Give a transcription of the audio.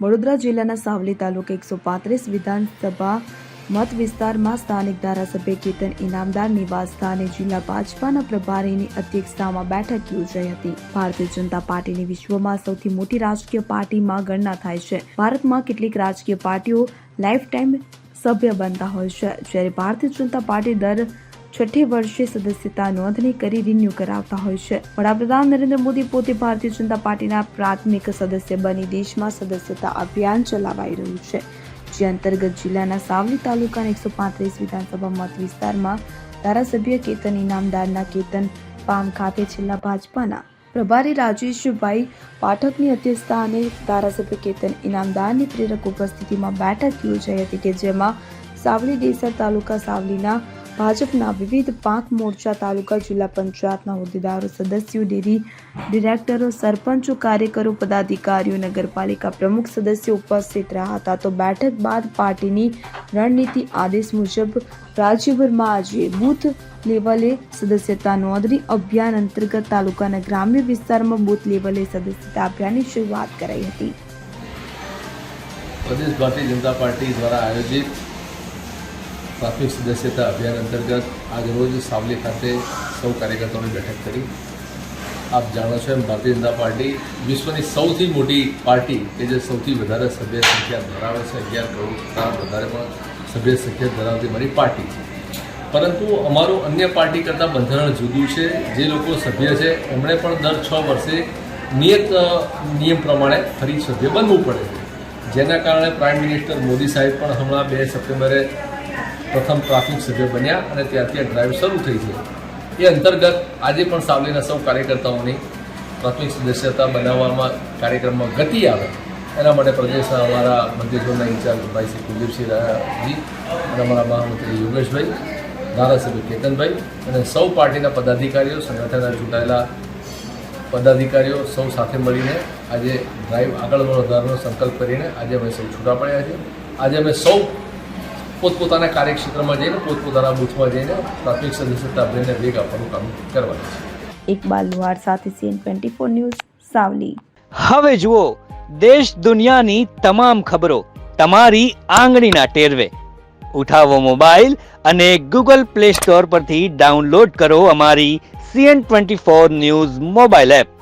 વડોદરા જિલ્લાના સાવલી તાલુકા એકસો પાંત્રીસ વિધાનસભા મત વિસ્તારમાં સ્થાનિક ધારાસભ્ય કેતન ઇનામદાર નિવાસ સ્થાને જિલ્લા ભાજપાના પ્રભારીની અધ્યક્ષતામાં બેઠક યોજાઈ હતી. ભારતીય જનતા પાર્ટીની વિશ્વમાં સૌથી મોટી રાજકીય પાર્ટીમાં ગણના થાય છે. ભારતમાં કેટલીક રાજકીય પાર્ટીઓ લાઈફ ટાઈમ સભ્ય બનતા હોય છે. જ્યારે ભારતીય જનતા પાર્ટી દર છઠ્ઠે વર્ષે સદસ્યતા નોંધણી કરી રિન્યુ કરાવતા હોય છે. વડાપ્રધાન નરેન્દ્ર મોદી પોતે ભારતીય જનતા પાર્ટીના પ્રાથમિક સદસ્ય બની દેશમાં સદસ્યતા અભિયાન ચલાવાઈ રહ્યું છે. જે અંતર્ગત જિલ્લાના સાવલી તાલુકાના એકસો પાંત્રીસ વિધાનસભા મત વિસ્તારમાં ધારાસભ્ય કેતન ઇનામદારના કેતન પામ ખાતે છેલ્લા ભાજપાના પ્રભારી રાજેશભાઈ પાઠકની અધ્યક્ષતા અને ધારાસભ્ય કેતન ઇનામદારની પ્રેરક ઉપસ્થિતિમાં બેઠક યોજાઈ હતી કે જેમાં સાવલી દેસર તાલુકા સાવલીના ભાજપના વિવિધ પાંખ મોરચા તાલુકા જિલ્લા પંચાયતના હોદ્દેદારો, સદસ્યો, ડેરી ડિરેક્ટરો, સરપંચો, કાર્યકરો, પદાધિકારીઓ, નગરપાલિકા પ્રમુખ સદસ્યો ઉપસ્થિત રહ્યા હતા. તો બેઠક બાદ પાર્ટીની રણનીતિ આદેશ મુજબ રાજ્યભરમાં આજે બૂથ લેવલે સદસ્યતા નોંધણી અભિયાન અંતર્ગત તાલુકાના ગ્રામ્ય વિસ્તારમાં બૂથ લેવલે સદસ્યતા અભિયાનની શરૂઆત કરાઈ હતી. પ્રદેશ ભારતીય જનતા પાર્ટી દ્વારા આયોજિત પ્રાથમિક સદસ્યતા અભિયાન અંતર્ગત આજરોજ સાવલી ખાતે સૌ કાર્યકર્તાઓની બેઠક કરી. આપ જાણો છો એમ ભારતીય જનતા પાર્ટી વિશ્વની સૌથી મોટી પાર્ટી કે જે સૌથી વધારે સભ્ય સંખ્યા ધરાવે છે, અગિયાર કરોડ વધારે પણ સભ્ય સંખ્યા ધરાવતી મારી પાર્ટી છે. પરંતુ અમારું અન્ય પાર્ટી કરતાં બંધારણ જુદું છે. જે લોકો સભ્ય છે, એમણે પણ દર છ વર્ષે નિયત નિયમ પ્રમાણે ફરી સભ્ય બનવું પડે છે. જેના કારણે પ્રાઇમ મિનિસ્ટર મોદી સાહેબ પણ હમણાં બે સપ્ટેમ્બરે પ્રથમ ટ્રાફિક સભ્ય બન્યા અને ત્યારથી આ ડ્રાઈવ શરૂ થઈ છે. એ અંતર્ગત આજે પણ સાવલીના સૌ કાર્યકર્તાઓની પ્રાથમિક સદસ્યતા બનાવવામાં કાર્યક્રમમાં ગતિ આવે. એના માટે પ્રદેશના અમારા ઝોનના ઇન્ચાર્જ ભાઈ શ્રી કુલદીપસિંહ રાજી અને અમારા મહામંત્રી યોગેશભાઈ, ધારાસભ્ય કેતનભાઈ અને સૌ પાર્ટીના પદાધિકારીઓ, સંગઠનના ચૂંટાયેલા પદાધિકારીઓ સૌ સાથે મળીને આજે ડ્રાઈવ આગળ વધારવાનો સંકલ્પ કરીને આજે અમે સૌ છૂટા પડ્યા છે આજે અમે સૌ પોતપોતાના કાર્યક્ષેત્રમાં જઈને પોતપોતાના બૂથમાં જઈને પ્રાથમિક સદસ્યતા અભિયાનને વેગ આપવાનું કામ કરવાનું છે. ઇકબાલ લુહાર સાથે CN twenty four news Savli. હવે જુઓ દેશ દુનિયાની તમામ ખબરો તમારી આંગળીના ટેરવે. ઉઠાવો મોબાઈલ અને ગૂગલ પ્લે સ્ટોર પરથી ડાઉનલોડ કરો અમારી CN twenty four news mobile app.